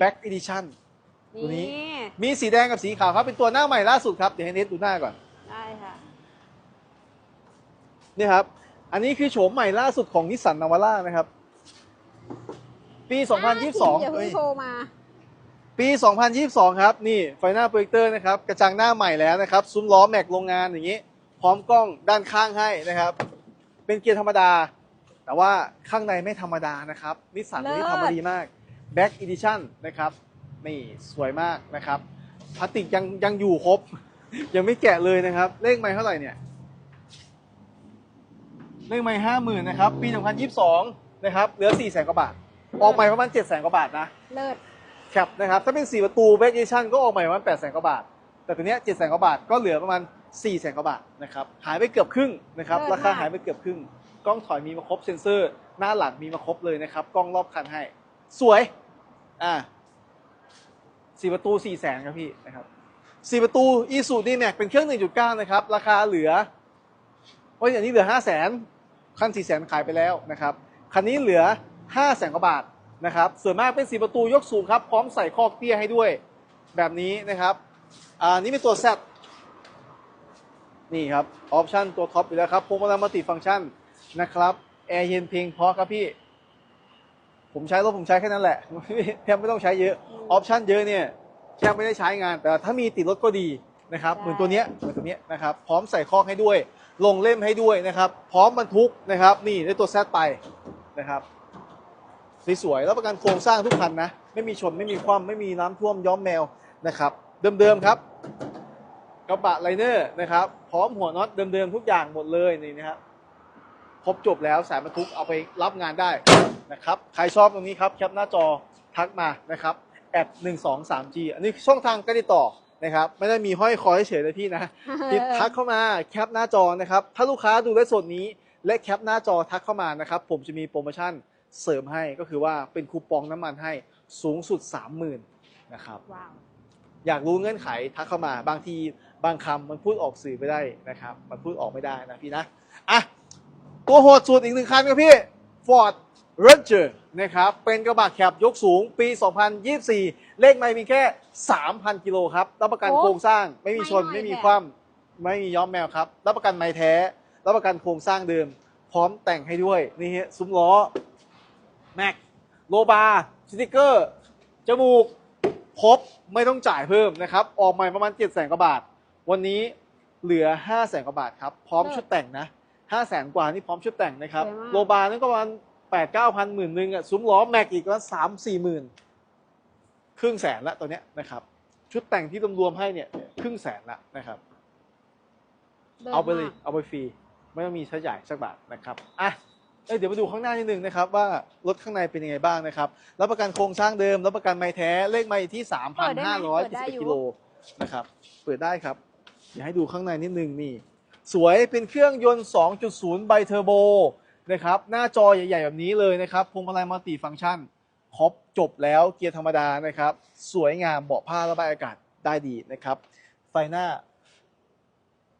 Back Edition ตัวนี้ นี่มีสีแดงกับสีขาวครับ เป็นตัวหน้าใหม่ล่าสุดครับ เดี๋ยวให้เนทดูหน้าก่อน ได้ค่ะ นี่ครับ อันนี้คือโฉมใหม่ล่าสุดของนิสสันนาวาร่านะครับ ปีอย่า2022เพิ่เอ้งยโชว์มาปี 2022 ครับ นี่ไฟหน้าโปรเจคเตอร์นะครับ กระจังหน้าใหม่แล้วนะครับ ซุ้มล้อแม็กโรงงานอย่างนี้ พร้อมกล้องด้านข้างให้นะครับ เป็นเกียร์ธรรมดา แต่ว่าข้างในไม่ธรรมดานะครับนิสสันเลิศนี่ทำมาดีมาก Back Edition นะครับนี่สวยมากนะครับพลาสติกยังยังอยู่ครบ ยังไม่แกะเลยนะครับ เลขไม่เท่าไหร่เนี่ย เลขไม่ห้าหมื่นนะครับ ปี 2022 นะครับเหลือ4 0 0 0 0กว่าบาท ออกใหม่ประมาณ7 0 0 0 0กว่าบาทนะเลิศแคปนะครับ ถ้าเป็น 4 ประตู Back Edition ก็ออกใหม่ประมาณ8 0 0 0 0กว่าบาท แต่ตัวเนี้ย7 0 0 0 0กว่าบาทก็เหลือประมาณ4 0 0 0 0กว่าบาทนะครับหายไปเกือบครึ่งนะครับราคาหายไปเกือบครึ่งกล้องถอยมีมาครบเซ็นเซอร์ หน้าหลังมีมาครบเลยนะครับกล้องรอบคันให้ สวย อ่าสี่ประตู4 0 0 0 0ครับพี่นะครับสี่ประตู e s u d d max เป็นเครื่อง1.9นะครับ ราคาเหลือโอ้ยอันนี้เหลือ5 0 0 0 0 0คัน4 0 0 0 0ขายไปแล้วนะครับ คันนี้เหลือ5 0 0 0 0 0กว่าบาทนะครับส่วนมากเป็นสีประตูยกสูงครับ พร้อมใส่คอกเตี้ยให้ด้วยแบบนี้นะครับอ่านี่เป็นตัว Z นี่ครับ ออปชันตัวท็อปอยู่แล้วครับพวงมาลัยมัลติฟังก์ชันนะครับแอร์เย็นเพลงเพราะครับพี่ ผมใช้รถผมใช้แค่นั้นแหละแทบไม่ต้องใช้เยอะออปชันเยอะเนี่ยแทบไม่ได้ใช้งาน แต่ถ้ามีติดรถก็ดีนะครับใช่เหมือนตัวเนี้ยเหมือนตัวเนี้ยนะครับพร้อมใส่คอกให้ด้วย ลงเล่มให้ด้วยนะครับ พร้อมบรรทุกนะครับ นี่ได้ตัวแซดไปนะครับสวยๆแล้วประกันโครงสร้างทุกคันนะ ไม่มีชนไม่มีคว่ำไม่มีน้ำท่วมย้อมแมวนะครับ เดิมๆครับกระบะไลเนอร์นะครับพร้อมหัวน็อตเดิมๆทุกอย่างหมดเลยนี่นะครับครบจบแล้วสายบรรทุกเอาไปรับงานได้ นะครับใครชอบตรงนี้ครับแคปหน้าจอทักมานะครับแอดหนึ่งสองสามจีอันนี้ช่องทางการติดต่อนะครับไม่ได้มีห้อยคอเฉยๆเลยพี่นะติดทักเข้ามาแคปหน้าจอนะครับถ้าลูกค้าดูไลฟ์สดนี้และแคปหน้าจอทักเข้ามานะครับผมจะมีโปรโมชั่นเสริมให้ก็คือว่าเป็นคูปองน้ำมันให้สูงสุด 30,000นะครับว้าวอยากรู้เงื่อนไขทักเข้ามาบางทีบางคำมันพูดออกสื่อไม่ได้นะครับ มันพูดออกไม่ได้นะพี่นะอะตัวโหดสุดอีกหนึ่งคันครับพี่ Ford Ranger นะครับ เป็นกระบะแคบยกสูงปี 2024 เลขไม่มีแค่ 3,000 กิโลครับ รับประกันโอ้โครงสร้าง ไม่มีชน ไม่น้อย ไม่มีแท้คว่ำไม่มีย้อมแมวครับ รับประกันไม้แท้ รับประกันโครงสร้างเดิม พร้อมแต่งให้ด้วย นี่ฮะซุ้มล้อ แม็ก โลบาร์สติกเกอร์ จมูก ครบ ไม่ต้องจ่ายเพิ่มนะครับ ออกใหม่ประมาณ 7 0 0 0 0 0กว่าบาท วันนี้เหลือ 5 0 0 0 0 0กว่าบาทครับ พร้อมเลิศชุดแต่งนะ 5 0 0 0 0 0 กว่านี่พร้อมชุดแต่งนะครับ สวยมาก โลบาร์นั่นก็ประมาณ 8 9พันหมื่นหนึ่งอะซุ้มล้อแม็กอีกก็สามสี่หมื่นครึ่งแสนละตัวเนี้ยนะครับ ชุดแต่งที่รวมๆให้เนี่ยครึ่งแสนละนะครับลิศเอาไปเลยมกเอาไปฟรีไม่ต้องมีใช้จ่ายสักบาทนะครับอะเอ้ยเดี๋ยวมาดูข้างหน้านิดนึงนะครับว่ารถข้างในเป็นยังไงบ้างนะครับรับประกันโครงสร้างเดิมรับประกันไม้แท้เลขไม้ที่3,571กิโลนะครับ เปิดได้ครับเดี๋ยวให้ดูข้างในนิดนึงนี่ สวยเป็นเครื่องยนต์ 2.0 ไบเทอร์โบ นะครับ หน้าจอใหญ่ ๆ แบบนี้เลยนะครับพวงมาลัยมัลติฟังก์ชันครบจบแล้วเกียร์ธรรมดานะครับ สวยงามเบาะผ้าระบายอากาศได้ดีนะครับ ไฟหน้า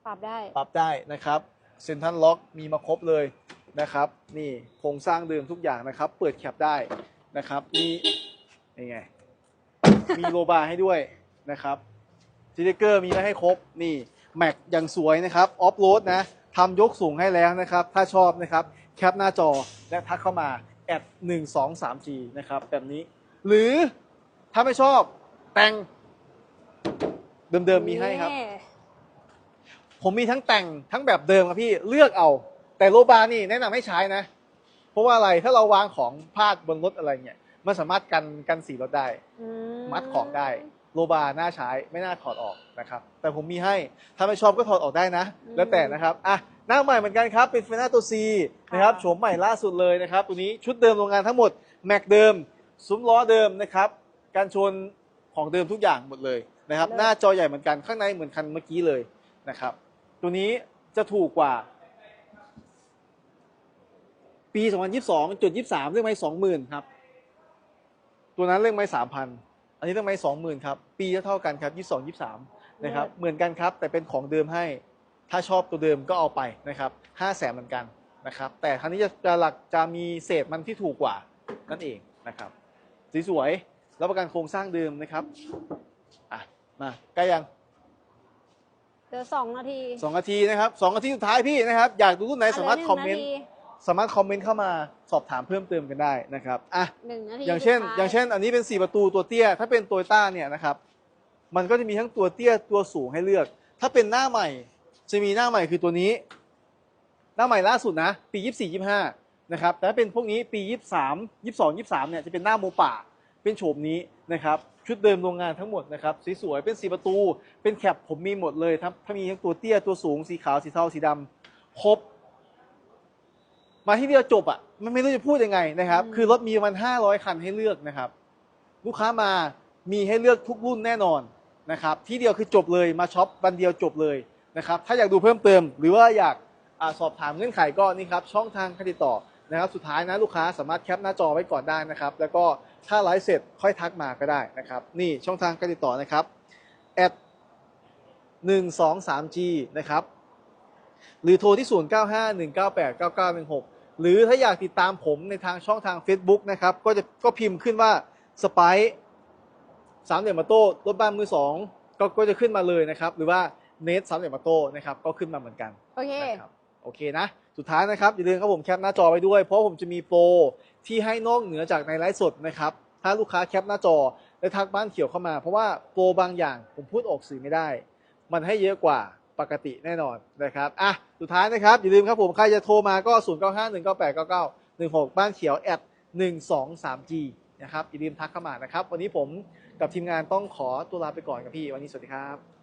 ปรับได้ปรับได้นะครับเซ็นทรัลล็อกมีมาครบเลยนะครับ นี่โครงสร้างเดิมทุกอย่างนะครับ เปิดแคปได้นะครับมีนี่ไง มีโลบาร์ให้ด้วยนะครับสติกเกอร์มีมาให้ครบนี่แม็กอย่างสวยนะครับออฟโรดนะทำยกสูงให้แล้วนะครับ ถ้าชอบนะครับ แคปหน้าจอและทักเข้ามาแอด1 2 3 G นะครับแบบนี้ หรือถ้าไม่ชอบแต่งเดิมๆมีให้ครับนี่ผมมีทั้งแต่งทั้งแบบเดิมครับพี่เลือกเอา แต่โลบาร์นี่แนะนำให้ใช้นะ เพราะว่าอะไรถ้าเราวางของพลาดบนรถอะไรเงี้ยมันสามารถกันกันสีรถได้อืมัดของได้โลบาร์น่าใช้ไม่น่าถอดออกนะครับ แต่ผมมีให้ถ้าไม่ชอบก็ถอดออกได้นะ แล้วแต่นะครับอะ หน้าใหม่เหมือนกันครับ เป็นเฟน่าตัว C นะครับโฉมใหม่ล่าสุดเลยนะครับ ตัวนี้ชุดเดิมโรงงานทั้งหมด แม็กเดิม ซุ้มล้อเดิมนะครับ การชนของเดิมทุกอย่างหมดเลยนะครับ หน้าจอใหญ่เหมือนกันข้างในเหมือนคันเมื่อกี้เลยนะครับ ตัวนี้จะถูกกว่า ปี 2022จุด23เรื่องไม้20,000ครับ ตัวนั้นเรื่องไม้3,000 อันนี้เรื่องไม้20,000ครับ ปีจะเท่ากันครับ 22 23นะครับ เหมือนกันครับ แต่เป็นของเดิมให้ ถ้าชอบตัวเดิมก็เอาไปนะครับ5แสนเหมือนกันนะครับ แต่ครั้นี้จะจะหลักจะมีเศษมันที่ถูกกว่านั่นเองนะครับสวยรับประกันโครงสร้างเดิมนะครับอะมาใกล้ยังเดี๋ยวสองนาทีสองนาทีนะครับสองนาทีสุดท้ายพี่นะครับ อยากดูรุ่นไหนสามารถะหลืคอมเมนต์งาทีสามารถคอมเมนต์เข้ามาสอบถามเพิ่มเติมกันได้นะครับอะหนึ่งนาทีอย่างเช่นสุดท้อย่างเช่น อันนี้เป็น4ประตูตัวเตี้ย ถ้าเป็นโตโยต้าเนี่ยนะครับ มันก็จะมีทั้งตัวเตี้ยตัวสูงให้เลือก ถ้าเป็นหน้าใหม่ จะมีหน้าใหม่คือตัวนี้ หน้าใหม่ล่าสุดนะ ปี 24 25 นะครับ แต่ถ้าเป็นพวกนี้ปี 23 22 23 เนี่ยจะเป็นหน้าโมป่า เป็นโฉมนี้นะครับชุดเดิมโรงงานทั้งหมดนะครับสวยๆเป็น4ประตู เป็นแคปผมมีหมดเลยครับถ้ามีทั้งตัวเตี้ยตัวสูงสีขาวสีเทาสีดำครบ มาที่เดียวจบอะมันไม่รู้จะพูดยังไงนะครับอืมคือรถมีประมาณ500 คันให้เลือกนะครับ ลูกค้ามามีให้เลือกทุกรุ่นแน่นอนนะครับ ที่เดียวคือจบเลยมาช็อปวันเดียวจบเลย นะครับถ้าอยากดูเพิ่มเติม หรือว่าอยากอสอบถามเงื่อนไขก็นี่ครับช่องทางการติดต่อนะครับสุดท้ายนะลูกค้าสามารถแคปหน้าจอไว้ก่อนได้นะครับ แล้วก็ถ้าไลฟ์เสร็จค่อยทักมาก็ได้นะครับ นี่ช่องทางการติดต่อนะครับ at 123 g นะครับ หรือโทรที่ 0951989916 หรือถ้าอยากติดตามผมในทางช่องทาง Facebook นะครับ ก็จะก็พิมพ์ขึ้นว่าสไปสามเหลี่ยมมาโต้รถบ้านมือสองก็ก็จะขึ้นมาเลยนะครับ หรือว่า เนทสามเหลี่ยมมาโต้นะครับก็ขึ้นมาเหมือนกันโอเคนะครับโอเคนะ สุดท้ายนะครับ อย่าลืมครับผมแคปหน้าจอไว้ด้วย เพราะผมจะมีโปรที่ให้นอกเหนือจากในไลฟ์สดนะครับ ถ้าลูกค้าแคปหน้าจอและทักบ้านเขียวเข้ามา เพราะว่าโปรบางอย่างผมพูดออกสื่อไม่ได้ มันให้เยอะกว่าปกติแน่นอนนะครับอะสุดท้ายนะครับอย่าลืมครับผมใครจะโทรมาก็ 0 9 5 1 9 8 9 9 1 6 บ้านเขียวแอด1 2 3 G นะครับอย่าลืมทักเข้ามานะครับ วันนี้ผมกับทีมงานต้องขอตัวลาไปก่อนครับพี่ วันนี้สวัสดีครับ